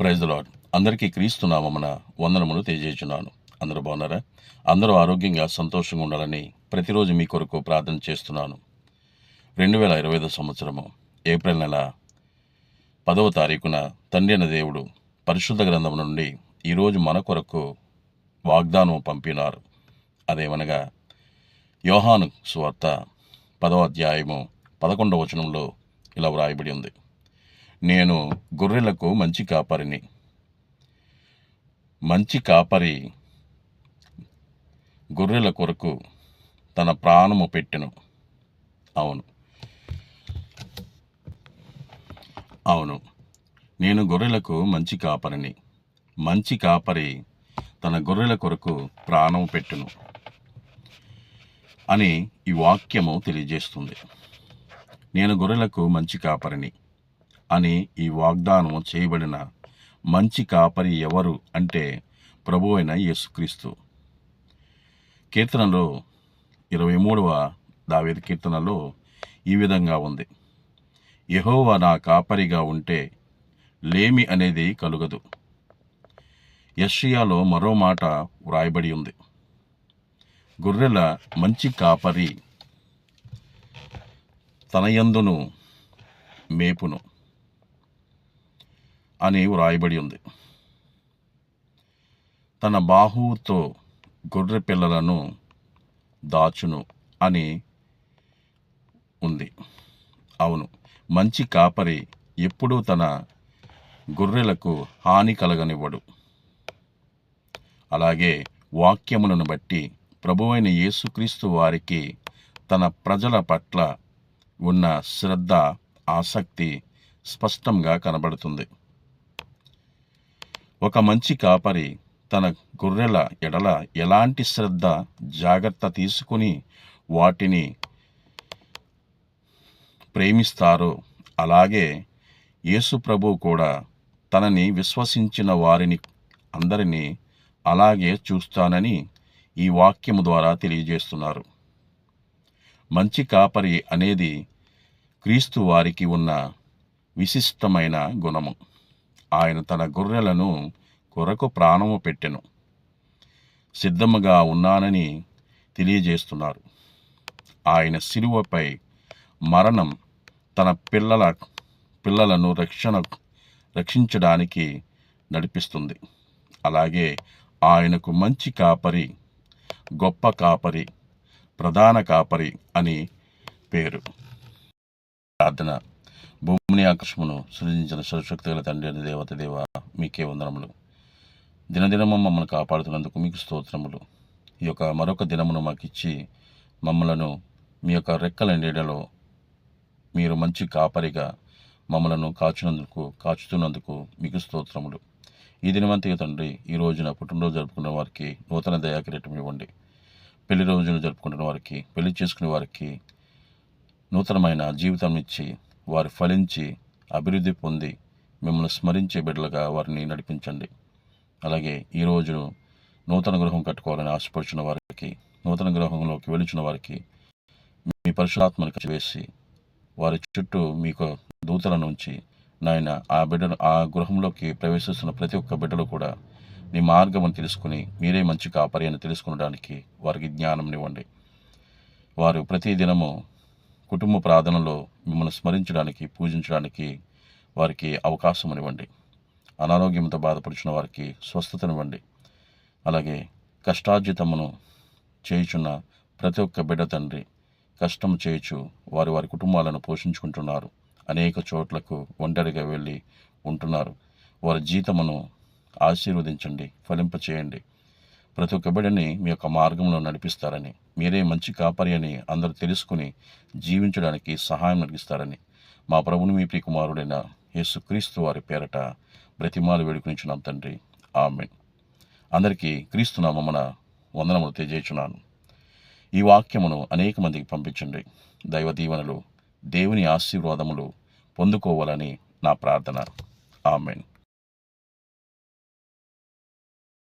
Praise lord అందరికీ క్రీస్తు నామమున వందనములు తెలియజేస్తున్నాను అందరూ బాగున్నారా? అందరూ ఆరోగ్యంగా సంతోషంగా ఉండాలని ప్రతిరోజు మీ కొరకు ప్రార్థన చేస్తున్నాను. రెండు వేల ఇరవై ఐదు సంవత్సరము ఏప్రిల్ నెల పదవ తారీఖున తండ్రి అయిన దేవుడు పరిశుద్ధ గ్రంథం నుండి ఈరోజు మన కొరకు వాగ్దానం పంపినారు. అదేమనగా యోహాను సువార్త పదవ అధ్యాయము పదకొండవ వచనంలో ఇలా వ్రాయబడి ఉంది. నేను గొర్రెలకు మంచి కాపరిని. మంచి కాపరి గొర్రెల కొరకు తన ప్రాణము పెట్టెను. అవును. అవును. నేను గొర్రెలకు మంచి కాపరిని. మంచి కాపరి తన గొర్రెల కొరకు ప్రాణం పెట్టును అని ఈ వాక్యము తెలియజేస్తుంది. నేను గొర్రెలకు మంచి కాపరిని. అని ఈ వాగ్దానం చేయబడిన మంచి కాపరి ఎవరు అంటే ప్రభు అయిన యేసుక్రీస్తు. కీర్తనలో ఇరవై మూడవ దావేది కీర్తనలో ఈ విధంగా ఉంది. యహోవా నా కాపరిగా ఉంటే లేమి అనేది కలుగదు. యషియాలో మరో మాట వ్రాయబడి ఉంది. గొర్రెల మంచి కాపరి తనయందును మేపును. అని వ్రాయబడి ఉంది. తన బాహువుతో గొర్రె పిల్లలను దాచును అని ఉంది. అవును మంచి కాపరి ఎప్పుడూ తన గొర్రెలకు హాని కలగనివ్వడు. అలాగే వాక్యములను బట్టి ప్రభువైన యేసుక్రీస్తు వారికి తన ప్రజల పట్ల ఉన్న శ్రద్ధ ఆసక్తి స్పష్టంగా కనబడుతుంది. ఒక మంచి కాపరి తన గొర్రెల ఎడల ఎలాంటి శ్రద్ధ జాగ్రత్త తీసుకుని వాటిని ప్రేమిస్తారో అలాగే యేసు ప్రభు కూడా తనని విశ్వసించిన వారిని అందరినీ అలాగే చూస్తానని ఈ వాక్యము ద్వారా తెలియజేస్తున్నారు. మంచి కాపరి అనేది క్రీస్తు వారికి ఉన్న విశిష్టమైన గుణము. ఆయన తన గొర్రెలను కొరకు ప్రాణము పెట్టెను. సిద్ధముగా ఉన్నానని తెలియజేస్తున్నారు. ఆయన శిలువపై మరణం తన పిల్లల పిల్లలను రక్షణ రక్షించడానికి నడిపిస్తుంది. అలాగే ఆయనకు మంచి కాపరి గొప్ప కాపరి ప్రధాన కాపరి అని పేరు. ప్రార్థన. భూమిని ఆకర్షమును సృజించిన సర్వశక్తి గల తండ్రి అని దేవత దేవ మీకే వందనములు. దినదినము మమ్మల్ని కాపాడుతున్నందుకు మీకు స్తోత్రములు. ఈ యొక్క మరొక దినమును మాకు ఇచ్చి మమ్మలను మీ యొక్క రెక్కల నీడలో మీరు మంచి కాపరిగా మమ్మలను కాచునందుకు కాచుతున్నందుకు మీకు స్తోత్రములు. ఈ దినవంతయ్య తండ్రి ఈ రోజున పుట్టినరోజు జరుపుకున్న వారికి నూతన దయాకిరీటం ఇవ్వండి. పెళ్ళి రోజును జరుపుకుంటున్న వారికి పెళ్ళి చేసుకునే వారికి నూతనమైన జీవితం ఇచ్చి వారు ఫలించి అభివృద్ధి పొంది మిమ్మల్ని స్మరించే బిడ్డలుగా వారిని నడిపించండి. అలాగే ఈ రోజును నూతన గృహం కట్టుకోవాలని ఆశపడుచున్న వారికి నూతన గృహంలోకి వెలుచున్న వారికి మీ పరిశుధాత్మని వేసి వారి చుట్టూ మీకు దూతల నుంచి నాయన ఆ బిడ్డను ఆ గృహంలోకి ప్రవేశిస్తున్న ప్రతి ఒక్క బిడ్డలు కూడా మీ మార్గం తెలుసుకుని మీరే మంచి కాపరి అని తెలుసుకునడానికి వారికి జ్ఞానంనివ్వండి వారు ప్రతి దినము కుటుంబ ప్రార్థనలో మిమ్మల్ని స్మరించడానికి పూజించడానికి వారికి అవకాశం ఇవ్వండి. అనారోగ్యంతో బాధపడుచున్న వారికి స్వస్థతనివ్వండి. అలాగే కష్టార్జితమును చేయుచున్న ప్రతి ఒక్క బిడ్డ తండ్రి కష్టం చేయుచు వారి వారి కుటుంబాలను పోషించుకుంటున్నారు. అనేక చోట్లకు ఒంటరిగా వెళ్ళి ఉంటున్నారు. వారి జీతమును ఆశీర్వదించండి ఫలింపచేయండి. ప్రతి ఒక్క బిడ్డని మీ యొక్క మార్గంలో నడిపిస్తారని మీరే మంచి కాపరి అని అందరూ తెలుసుకుని జీవించడానికి సహాయం నడిగిస్తారని మా ప్రభుని మీ ప్రియకుమారుడైన యేసుక్రీస్తు వారి పేరట బ్రతిమాలు వేడుకునిచున్నాం తండ్రి. ఆమె అందరికీ క్రీస్తు నామమున వందనములు తెలియజేస్తున్నాను ఈ వాక్యమును అనేక మందికి పంపించండి. దైవ దీవెనలు దేవుని ఆశీర్వాదములు పొందుకోవాలని నా ప్రార్థన. ఆమెన్.